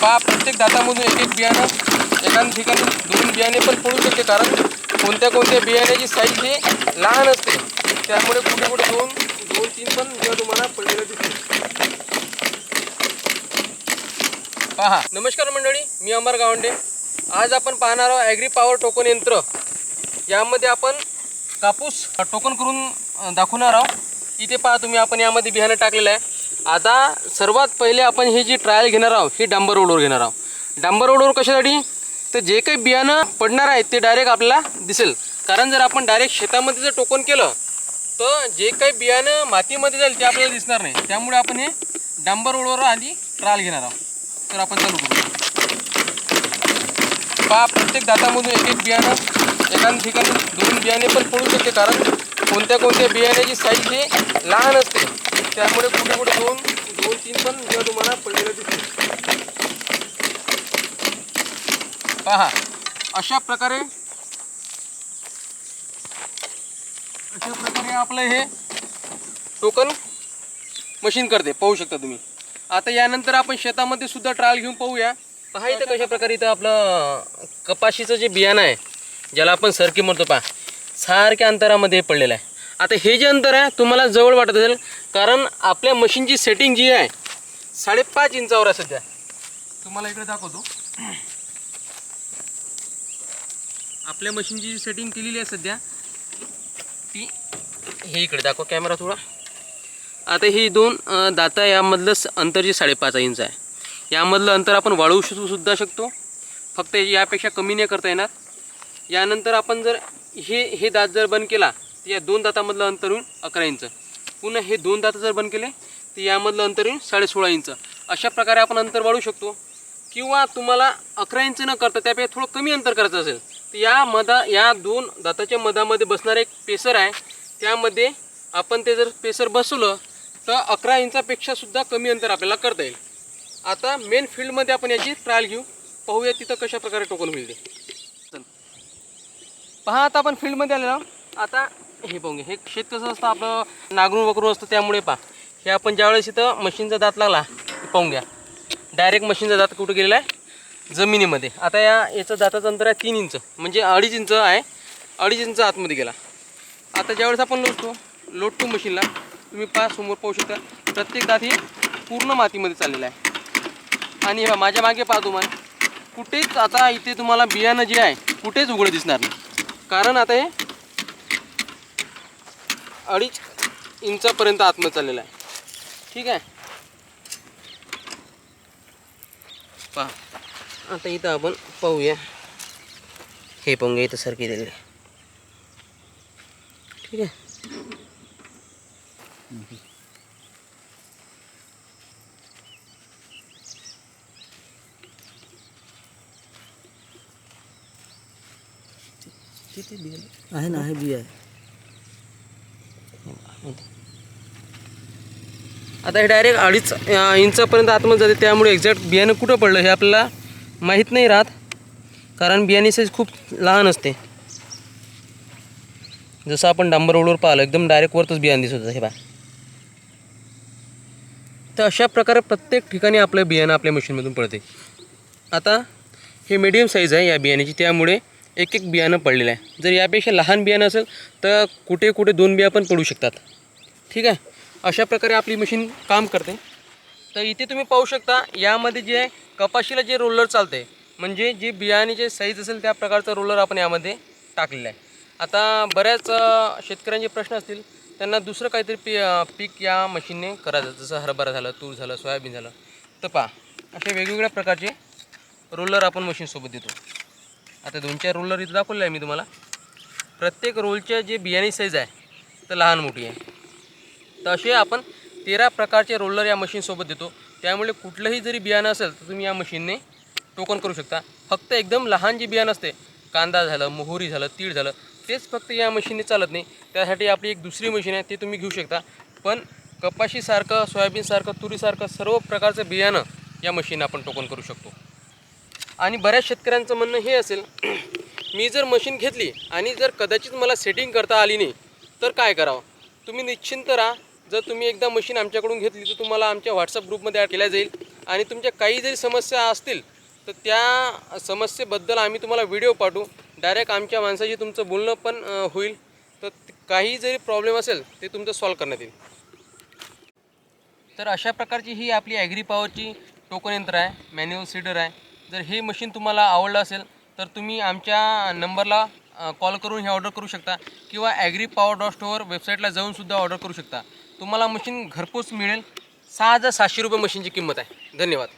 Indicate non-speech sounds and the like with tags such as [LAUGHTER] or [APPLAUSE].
पहा प्रत्येक दातामधून एक एक बियाणं एका ठिकाणी दोन बियाणे पण पडू शकते कारण कोणत्या कोणत्या बियाण्याची साईज ही लहान असते. त्यामुळे कुठे कुठे दोन दोन तीन पण बिया तुम्हाला पडलेलं दिसते पहा नमस्कार मंडळी मी अमर गावंडे. आज आपण पाहणार आहोत ॲग्री पॉवर टोकन यंत्र. यामध्ये आपण कापूस टोकन करून दाखवणार आहोत. इथे पहा तुम्ही आपण यामध्ये बियाणं टाकलेलं आहे. आता सर्वात पहिले आपण ही जी ट्रायल घेणार आहोत ही डांबर रोडवर घेणार आहोत. डांबर रोडवर कशासाठी? तर जे काही बियाणं पडणार आहे ते डायरेक्ट आपल्याला दिसेल. कारण जर आपण डायरेक्ट शेतामध्ये जर टोकन केलं तर जे काही बियाणं मातीमध्ये जाईल ते आपल्याला दिसणार नाही. त्यामुळे आपण हे डांबर रोडवर आधी ट्रायल घेणार आहोत. तर आपण चालू करू पहा प्रत्येक दातामधून एक एक बियाणं एका ठिकाणी दोन बियाणे पण पडू शकते. कारण कोणत्या कोणत्या बियाण्याची साईज ही लहान असते. त्यामुळे कुठे कुठे दोन दोन तीन पण जेव्हा तुम्हाला पडलेलं दिसतील पहा अशा प्रकारे अशा प्रकारे आपलं हे टोकन मशीन करते. पाहू शकता तुम्ही. आता यानंतर आपण शेतामध्ये सुद्धा ट्रायल घेऊन पाहूया. पहा इथं कशा प्रकारे इथं आपलं कपाशीचं जे बियाणं आहे ज्याला आपण सरकी म्हणतो पहा सारख्या अंतरामध्ये पडलेलं आहे. आता हे जे अंतर आहे तुम्हाला जवळ वाटत असेल कारण आपल्या मशीनची सेटिंग जी आहे साडेपाच इंचावर आहे सध्या. तुम्हाला इकडे दाखवतो. आपल्या मशीनची जी सेटिंग केलेली आहे सध्या ती हे इकडे दाखवा कॅमेरा थोडा. आता ही दोन दाता यामधलं अंतर जे साडेपाच इंच आहे. यामधलं अंतर आपण वाढवू शकू सुद्धा शकतो. फक्त यापेक्षा कमी नाही करता येणार. यानंतर आपण जर हे हे दात जर बंद केला तर या दोन दातामधलं अंतर होईल अकरा इंच. पुन्हा हे दोन दात जर बंद केले तर यामधलं अंतर येईल साडे सोळा इंच. अशा प्रकारे आपण अंतर वाढवू शकतो. किंवा तुम्हाला अकरा इंच न करता त्यापेक्षा थोडं कमी अंतर करायचं असेल तर या मधा या दोन दाताच्या मधामध्ये बसणारं एक पेसर आहे. त्यामध्ये आपण ते जर पेसर बसवलं तर अकरा इंचापेक्षा सुद्धा कमी अंतर आपल्याला करता येईल. आता मेन फील्डमध्ये आपण याची ट्रायल घेऊ. पाहूया तिथं कशा प्रकारे टोकन होईल ते पहा आता आपण फील्डमध्ये आलेलो आता हे पाहून घ्या हे शेत कसं असतं? आपलं नागरून वगरून असतं त्यामुळे पहा. हे आपण ज्यावेळेस इथं मशीनचा दात लागला पाहून घ्या. डायरेक्ट मशीनचा दात कुठं गेलेला आहे? जमिनीमध्ये. आता या याचं दाताचं अंतर आहे तीन इंच. म्हणजे अडीच इंच आहे. अडीच इंच आतमध्ये गेला. आता ज्यावेळेस आपण लोटतो लोटतो मशीनला तुम्ही पहा समोर पाहू शकता प्रत्येक दात ही पूर्ण मातीमध्ये चाललेला आहे. आणि हे माझ्या मागे पहा तुम्हाला कुठेच आता इथे तुम्हाला बियाणं जे आहे कुठेच उघडं दिसणार नाही. कारण आता हे अडीच इंचापर्यंत आतमध्ये चाललेला आहे. ठीक आहे? पहा. आता इथं आपण पाहूया. हे पंगे इथं सारखे दिलेले ठीक आहे? आहे ना आहे बी आहे आता हे डायरेक्ट अडीच इंचापर्यंत आतमध्ये जाते. त्यामुळे एक्झॅक्ट बियाणं कुठं पडलं हे आपल्याला माहीत नाही राहत. कारण बियाणे साईज खूप लहान असते. जसं आपण डांबर रोडवर पाहिलं एकदम डायरेक्ट वरतच बियाणं दिसत हे बा तर अशा प्रकारे प्रत्येक ठिकाणी आपलं बियाणं आपल्या मशीनमधून पडते. आता हे मीडियम साईज आहे या बियाण्याची. त्यामुळे एक एक बियाणं पडलेलं आहे. जर यापेक्षा लहान बियाणं असेल तर कुठे कुठे दोन बिया पण पडू शकतात. ठीक आहे? अशा प्रकारे आपली मशीन काम करते. तर इथे तुम्ही पाहू शकता यामध्ये जे आहे कपाशीला जे रोलर चालते म्हणजे जे बियाण्याचे साईज असेल त्या प्रकारचं रोलर आपण यामध्ये टाकलेलं आहे. आता बऱ्याच शेतकऱ्यांचे प्रश्न असतील त्यांना दुसरं काहीतरी पी पीक या मशीनने करायचं जसं हरभरा झालं तूर झालं सोयाबीन झालं. तर पहा अशा वेगवेगळ्या प्रकारचे रोलर आपण मशीनसोबत देतो. आता दोन चार रोलर इथं दाखवले आहे मी तुम्हाला. प्रत्येक रोलच्या जे बियाणे साईज आहे तर लहान मोठी आहे. तर असे आपण तेरा प्रकारचे रोलर या मशीनसोबत देतो. त्यामुळे कुठलंही जरी बियाणं असेल तर तुम्ही या मशीनने टोकन करू शकता. फक्त एकदम लहान जे बियाणं असते कांदा झालं मोहरी झालं तीळ झालं तेच फक्त या मशीनने चालत नाही. त्यासाठी आपली एक दुसरी मशीन आहे ते तुम्ही घेऊ शकता. पण कपाशीसारखं सोयाबीनसारखं तुरीसारखं सर्व प्रकारचं बियाणं या मशीन आपण टोकन करू शकतो. आणि बऱ्याच शेतकऱ्यांचं म्हणणं हे असेल [CLEARS THROAT] मी जर मशीन घेतली आणि जर कदाचित मला सेटिंग करता आली नाही तर काय करावं? तुम्ही निश्चिंत राहा जर तुम्ही एकदा मशीन आमच्याकडून घेतली तर तुम्हाला आमच्या व्हॉट्सअप ग्रुपमध्ये ॲड केल्या जाईल. आणि तुमच्या काही जरी समस्या असतील तर त्या समस्येबद्दल आम्ही तुम्हाला व्हिडिओ पाठवू. डायरेक्ट आमच्या माणसाशी तुमचं बोलणं पण होईल. तर काही जरी प्रॉब्लेम असेल ते तुमचं सॉल्व करण्यात येईल. तर अशा प्रकारची ही आपली ॲग्री पॉवरची टोकन यंत्र आहे मॅन्युअल सीडर आहे. जर हे मशीन तुम्हाला आवडलं असेल तर तुम्ही आमच्या नंबरला कॉल करून हे ऑर्डर करू शकता. किंवा ॲग्री पॉवर डॉट स्टोअर वेबसाईटला जाऊनसुद्धा ऑर्डर करू शकता. तुम्हाला मशीन घरपोच मिळेल. सहा हजार सातशे रुपये मशीनची किंमत आहे. धन्यवाद.